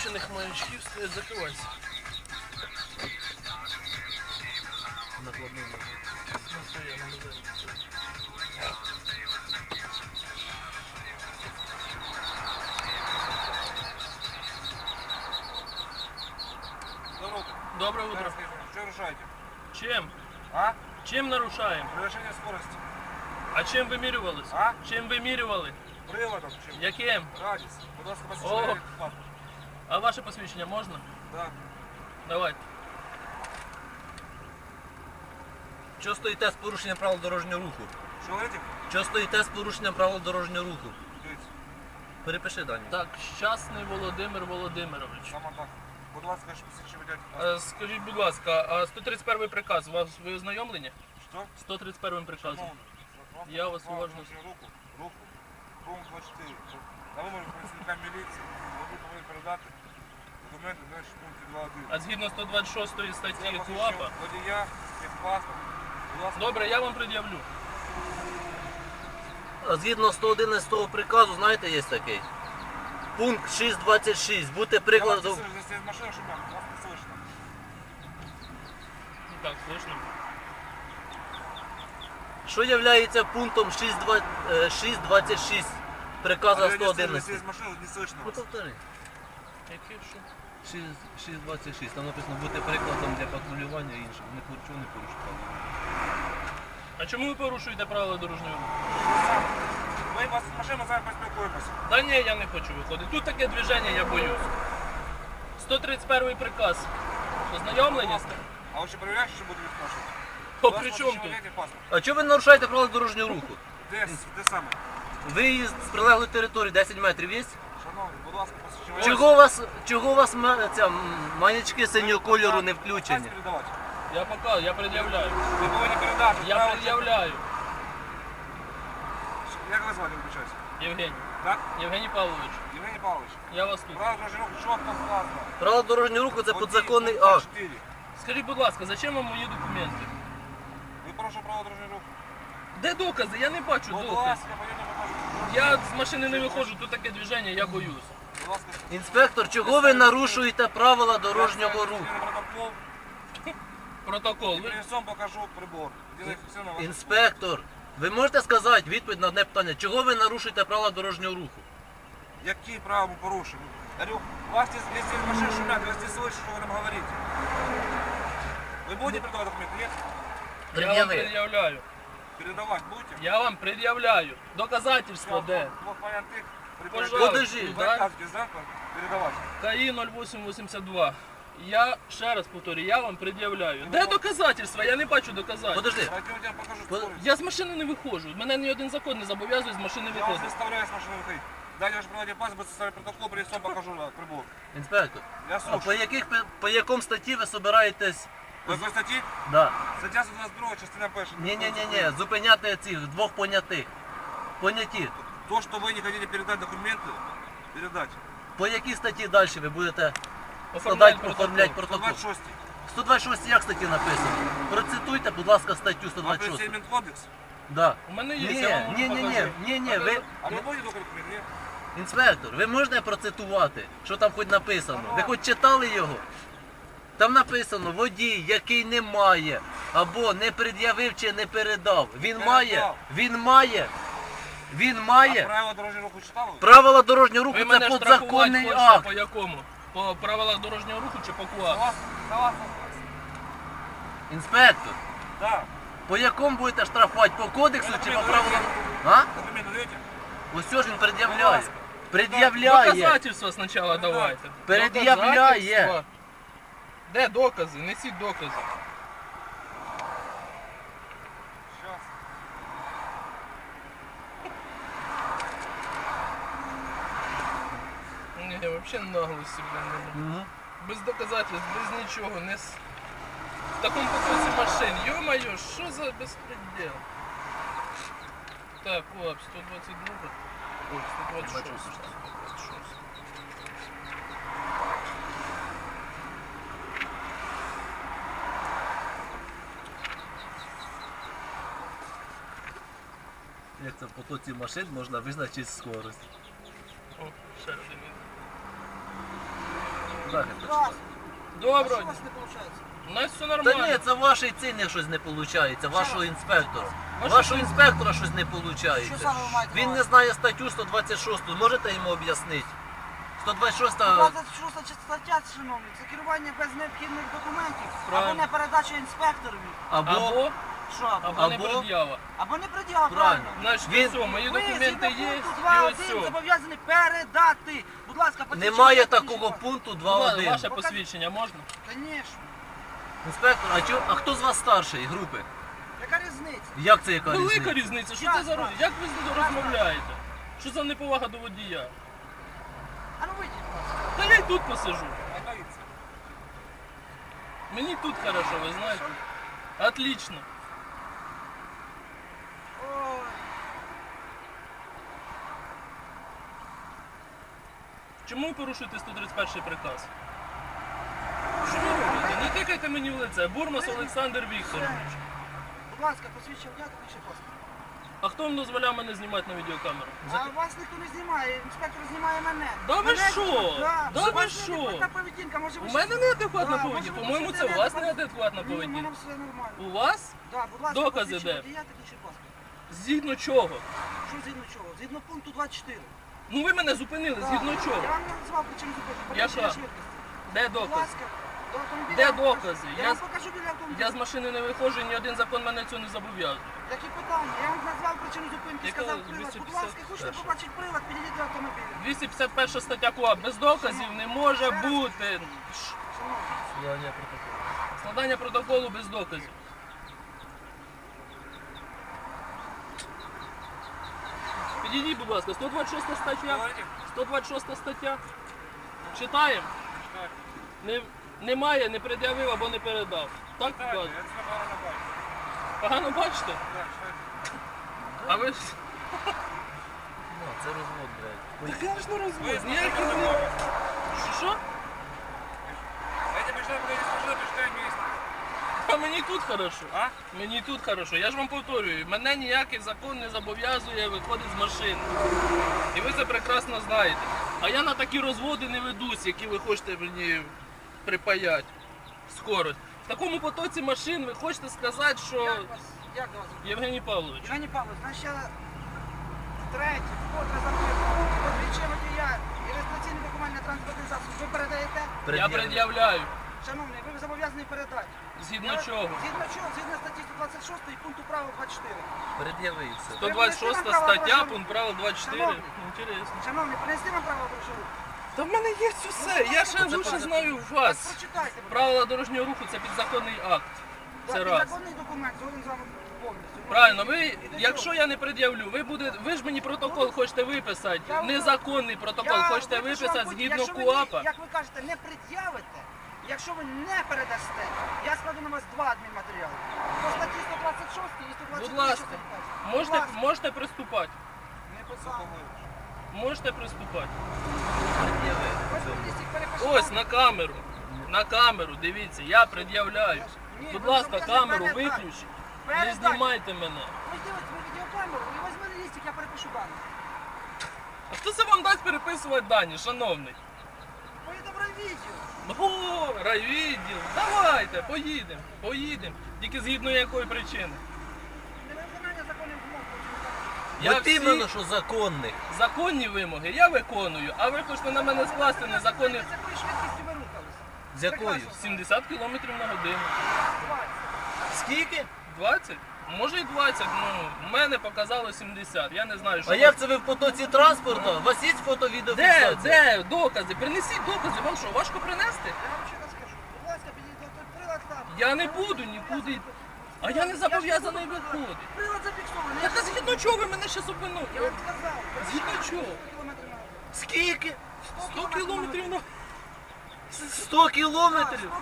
включених маячків стоять закривайся. Накладний ножик. Ну, це на музеї. Здорово. Доброе утро. Що нарушаєте? Чем? А? Чем нарушаем? Превышение скорости. А чим вимірювалися? А? Чим вимірювали? Приводом чим? Яким? Радіс. Будь ласка, О. А ваше посвідчення можна? Да. Давайте. Що стоїте з порушенням правил дорожнього руху? Що говорите? Що стоїте з порушенням правил дорожнього руху? Дивіться. Перепиши дані. Так, щасний Володимир Володимирович. Саме так. Будь ласка, що посвідчення водять. Е, Скажіть, будь ласка, а 131 приказ, вас ви ознайомлені? Що? 131 приказом. Шановний, Я вас право уважно- дорожнього Руку. Руку. Пункт 24. На вимогу працівника міліції. Ви повинні передати документи, значить, в пункті 2.1. А згідно 126 Це статті посвідчення КУАПа. Водія, техпаспорт. Будь ласка. Добре, я вам пред'явлю. А Згідно 111 приказу, знаєте, є такий. Пункт 6.26. Бути Я вас прикладом. не слышу, здесь машина шумят, вас не слышно. Ну Так, слышно. Що є пунктом 6.2 е, 6.26 приказу Я не слышу, 111? здесь машина, не слышно Ну вас. повтори. Які що? 6.26. Там написано бути прикладом для патрулювання і іншого. Не поручу, не порушували. А чому ви порушуєте правила дорожнього руху? Ми вас з машини зараз поспілкуємося. Та ні, я не хочу виходити. Тут таке движення, я боюсь. 131 приказ. Ознайомлені з тим? А ви ще перевіряєте, що буде відношення? О, при чому тут? А чого ви нарушаєте правила дорожнього руху? Де, де саме? Виїзд з прилеглої території 10 метрів є? Будь ласка, посвідчення. Чого у вас, чого у вас ма- ця, м, маячки синього кольору не включені? передавати. Я показую, я пред'являю. Ви повинні передати. Я Право- пред'являю. Як вас звати, вибачаюсь? Євгеній. Так? Євгеній Павлович, Євгеній Павлович. я вас тут. Право дорожнього руху чітко вказано. Правила дорожнього руху це Водій, підзаконний пункт акт. 24. Скажіть, будь ласка, зачем вам мої документи? Ви порушили право дорожнього руху. Де докази? Я не бачу Будь доказів. ласка, поїдемо. Я з машини не виходжу, тут таке движення, я боюсь. Будь ласка, Інспектор, чого ви нарушуєте правила дорожнього руху? Протокол. Протокол. І Ви... принесом покажу прибор. Де зафіксовано ваше Інспектор, ви можете сказати відповідь на одне питання, чого ви нарушуєте правила дорожнього руху? Які права мы порушили? Говорю, у вас здесь, если машины шумят, вы здесь слышите, что вы нам говорите. Вы будете передавать документы? Нет? Я вам Пред'яви. пред'являю. Передавать будете? Я вам пред'являю. Доказательства де? Вот понятых. Пожалуйста. Подожди, Вы да? отказываетесь, да? Передавать. КАІ 0882. Я ще раз повторю, я вам пред'являю. Де доказательства? Я не бачу доказательств. Подожди, Давайте я вам покажу Под- скорость. Я з машини не виходжу. Мене ні один закон не зобов'язує з машини Я вас виходити. заставляю с машины выходить. Дайте ваш проводить паспорт, составить протокол, принесом покажу да, прибор. інспектор, Я а по, слушаю. яких, пи- по якому статті ви собираєтесь? По какой статье? Да. Статья 122, частина перша. Ні, ні, ні, ні, зупиняти цих двох понятих. Поняті. То, что вы не хотите передать документы, передать. По якій статті далі ви будете Оформляють складати, оформляти протокол. протокол? 126. 126 як статті написано? Процитуйте, будь ласка, статтю Вам 126. принесли кодекс? Да. У мене є, Ні, я вам можу ні, ні, ні, показати. ні, ні, ви, А вы будете только документы? Нет? інспектор, ви можете процитувати, що там хоч написано? Ви хоч читали його? Там написано водій, який не має, або не пред'явив чи не передав. Він має, Передав. він має, він А має. правила дорожнього руху читали? Правила дорожнього руху Ви це мене штрафувати підзаконний хочете акт. по якому? По правилах дорожнього руху чи по КУАП? Согласны? Согласны? Інспектор, Да. по якому будете штрафувати? По кодексу Ви чи по документи правилам? даєте? А? Документы даете? Ось що ж він пред'являє. Будь ласка. Пред'являє. Доказательства спочатку давайте. Пред'являє. Доказательства. Де докази? Несіть докази. Сейчас. Ні, взагалі наглості, блін. Мгм. Без доказательств, без нічого, не с... В такому потоці машин. Ё-моё, що за безпредел? Так, ОАП, 122. Ой, 126. 126. Як це в потоці машин можна визначити скорость. О, ще один. Добре, що у вас не виходить? у нас все Та нормально. ні, це вашій ціні щось не виходить, вашого інспектора. Вашого інспектора щось не Що виходить. саме ви маєте Він не знає статтю 126, можете йому об'яснити? 126 26 стаття, шановні, це керування без необхідних документів. Правильно. Або не передача інспекторові. або, Або, Що? або не Або- пред'ява. Або не пред'ява, Правильно. правильно. Значить, Він- все, мої Ви документи згідно є, пункту і 2.1 ось все. зобов'язані передати. Будь ласка, посвідчення немає такого пункту Будь 2.1. Ваше посвідчення можна? Звісно. Інспектор, а, чо, а хто з вас старший групи? Яка різниця? Як це яка Велика різниця? різниця, що це за роз- Як ви з ним розмовляєте? Що за неповага до водія? А ну вийдіть, будь ласка. Та я й тут посижу. Мені тут хорошо, ви знаєте. Отлично. Ой. Чому ви порушуєте 131 приказ? Що ви робите? Не тикайте мені в лице. Бурмас Олександр Вікторович. Будь ласка, посвідчення водія технічний паспорт. А хто вам дозволяв мене знімати на відеокамеру? А вас ніхто не знімає, інспектор знімає мене. Да ви Мене- що? Да, Да У ви що? неадекватна поведінка, може ви У мене неадекватна Да, поведінка. може, ви По-моєму, це у вас неадекватна- Ні, у мене поведінка. все нормально. У вас? Да, будь ласка, Докази посвідчення де? водія технічний паспорт. Згідно чого? Що згідно чого? Згідно пункту 24. Ну ви мене зупинили, згідно Я чого? вам не назвав причину зупинки. Яка? Перевищення швидкості. Де Будь доказ? ласка, до автомобіля. Де покажу. докази? Я, Я вам з- покажу біля автомобіля. Я з машини не виходжу, ні один закон мене цього не зобов'язує. Які питання? Я вам назвав причину зупинки, Яка сказав прилад. Будь 251? ласка, хочете побачити прилад, підійдіть до автомобіля. 251 стаття КУАП. Без доказів не може бути. Шановні, Складання протоколу без доказів. Підійдіть, будь ласка, 126 стаття. 126 стаття. Читаємо. Не, немає, не пред'явив або не передав. Так погано бачить. Погано бачите? А ви ж. Ну, це розвод, блядь. Так я ж не розвод. машиной не. Що? Я тебе пришла, пока не машина, прочитаем вместе. А мені тут хорошо. А? Мені тут хорошо. Я ж вам повторюю, мене ніякий закон не зобов'язує виходити з машини. І ви це прекрасно знаєте. А я на такі розводи не ведусь, які ви хочете мені припаяти. Скоро. В такому потоці машин ви хочете сказати, що. як вас, як вас? Євгеній Павлович. Євгеній Павлович, значить я третє, вкотре запитую. Посвідчення водія і реєстраційний документ на транспортний засіб ви передаєте? Я пред'являю. Шановний, ви зобов'язані передати. Згідно чого? Згідно чого? Згідно статті 126 і пункту правил 24. Пред'яви все. 126 стаття, пункт правил 24. Шановний. Інтересно. Шановний, принести вам право брошуру? Та в мене є усе. Я ще лучше знаю вас. Прочитайте. будь ласка. Правила дорожнього руху це підзаконний акт. Це раз. Законний документ, згоден з вами повністю. Правильно, ви, І до якщо чого? я не пред'явлю, ви буде, ви ж мені протокол хочете виписати, Я- незаконний протокол Я хочете виписати згідно якщо ви КУАПа. Як ви кажете, не пред'явите, якщо ви не передасте, я складу на вас два адмінматеріали. По статті 126 і 125. Будь ласка, можете, ласка. можете приступати. Не писав. Можете приступати. Ось на камеру. На камеру, дивіться, я пред'являю. Ні, Будь ви ласка, камеру передати. виключіть. Не знімайте мене. Ви ви відеокамеру і візьмете листик, я перепишу дані. А хто це вам дасть переписувати дані, шановний? В райвідділ. Давайте, поїдемо, поїдемо. Тільки згідно якої причини. Я От всі- іменно, що законних. Законні вимоги я виконую, а ви хочете на мене скласти незаконні З якою швидкістю ви рухалися? З якою? 70 км на годину. 20. Скільки? 20? Може і 20, ну, в мене показало 70. Я не знаю, що. А як це ви в потоці транспорту? У вас є фото Де, де докази? Принесіть докази, вам що, важко принести? Я вам ще раз скажу. Будь ласка, підійдіть до прилад там. Я не буду нікуди. А я не зобов'язаний виходити. Прилад зафіксований. Так а згідно чого ви мене ще зупинили? Я вам сказав. Згідно чого? Скільки? 100 кілометрів на... 100 кілометрів? 100 кілометрів.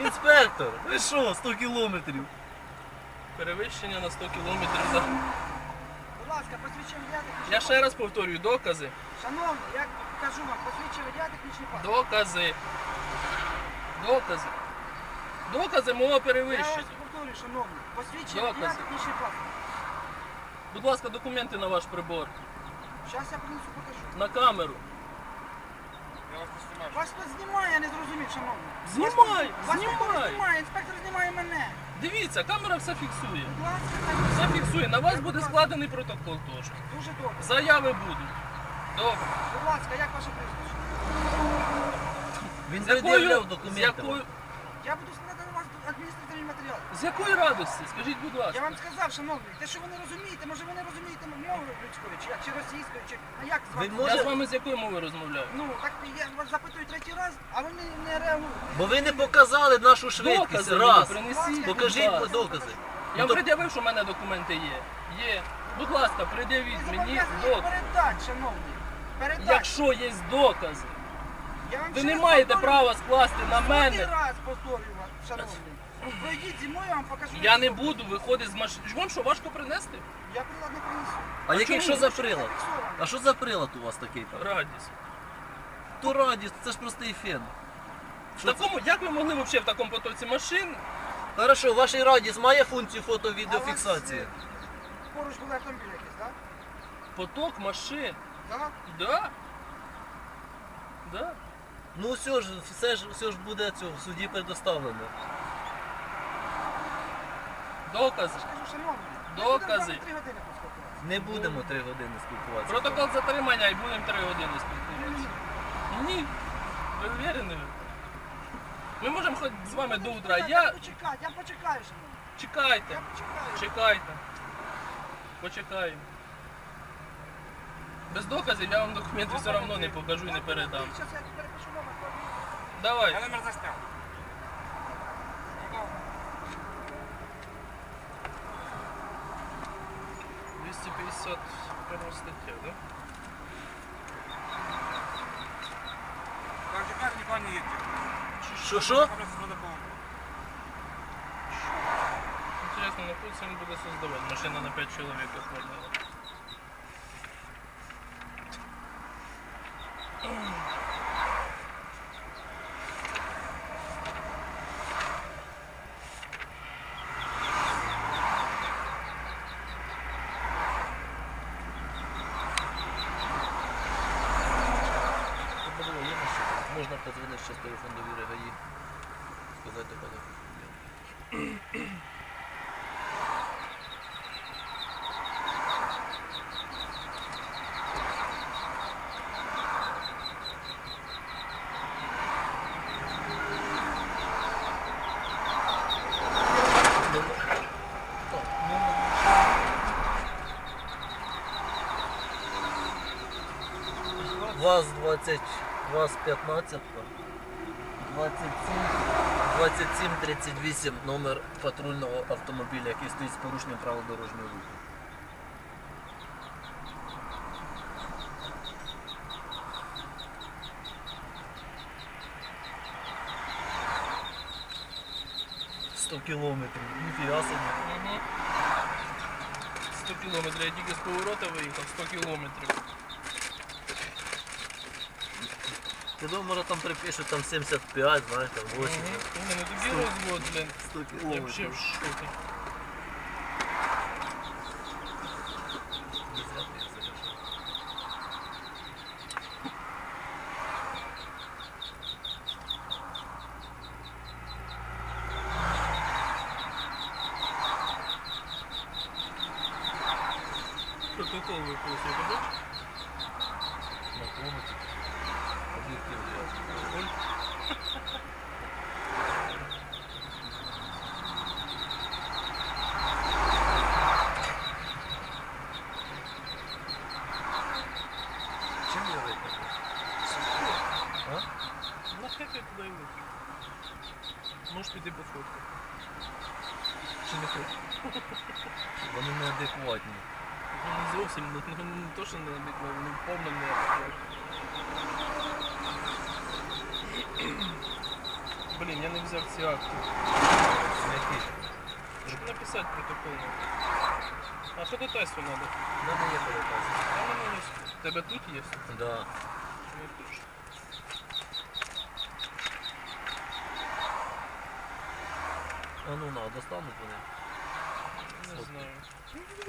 Інспектор, ви що, 100 кілометрів? Перевищення на 100 кілометрів за... Будь ласка, посвідчення водія Я ще раз повторюю, докази. Шановний, я кажу вам, посвідчення водія технічний паспорт. Докази. Докази. Докази мого Я вас перевищення. повторюю, шановний. Посвідчення Докази. водія технічний паспорт. Будь ласка, документи на ваш прибор. Зараз я принесу покажу. На камеру. Я вас не снимаю. Вас хтось знімає, я не зрозумів, шановний. Знімай, Вас ніхто не знімай. знімає, інспектор знімає мене. Дивіться, камера все фіксує. Будь ласка, так, Все фіксує. На вас буде складений протокол теж. Дуже добре. Заяви будуть. Добре. Будь ласка, як ваше прізвище? Він З якою, пред'являв з документи. якою, Я буду складати на матеріал. з якої радості? Скажіть, будь ласка. Я вам сказав, шановний, те, що ви не розумієте, може ви не розумієте мову людської, чи, чи російської, чи а як з Ви вами? може- Я з вами з якої мови розмовляю? Ну, так я вас запитую третій раз, а ви не, не реагуєте. Бо ви не показали нашу швидкість. Докази мені Раз. принесіть. Покажіть будь ласка. докази. Я Ну, вам то- пред'явив, що в мене документи є. Є. Будь ласка, пред'явіть мені зобов'язані доказ. передати, шановний. Передати. Якщо є докази, Я вам ви ще не раз маєте повторюю, права скласти на сотий мене. раз повторюю вас, шановний. Пройдіть зі мною, я вам покажу. Я не буду виходити з машини. Вам що, важко принести? Я прилад не принесу. А який чому? що за прилад? А що за прилад у вас такий? Радість. То радість, це ж простий фен. В такому, як ви могли взагалі в такому потоці машин? Хорошо, ваш радість має функцію А у вас, фото-відеофіксації? е, Поруч були автомобілі якісь, так? Поток машин. Так? Да. Да. Ну все ж, все ж, все ж буде цього в суді предоставлено. Докази. Докази. Не будемо три години спілкуватися. Протокол затримання і будемо три години спілкуватися. Ні. Ви впевнені? Ми можемо хоч з вами до утра. Я почекаю, я почекаю. Чекайте. Чекайте. Почекаємо. Без доказів я вам документи все одно не покажу і не передам. Давай. Я номер заснял. 251 стаття, да? Так, теперь никуда не едьте. Що що? Інтересно, на курсі він буде создавати. Машина на 5 чоловік оформлена. давай, давай, давай. ВАЗ-20, ВАЗ-15, 27. 27 38 номер патрульного автомобіля, який стоїть з порушенням правил дорожнього руху. Сто кілометрів, ніфіга собі. Угу. 100 кілометрів. Я тільки з поворота виїхав, 100 кілометрів. Ти думаю, там припишуть там 75, знаєш, там 80. Угу. Не, ну тоді розвод, блін. 100 Я взагалі кілометрів. в шокі. Протокол виписує, ти бачиш? На кого тільки? не то, що не адекватно, ну, повно не адекватно. Блін, я не взяв ці акти. Які? Щоб написати протокол. А фототесту треба. В мене є переказ. А в мене є. Тебе тут є? Да. Ну, тут ж. А ну на, достануть вони. Не знаю.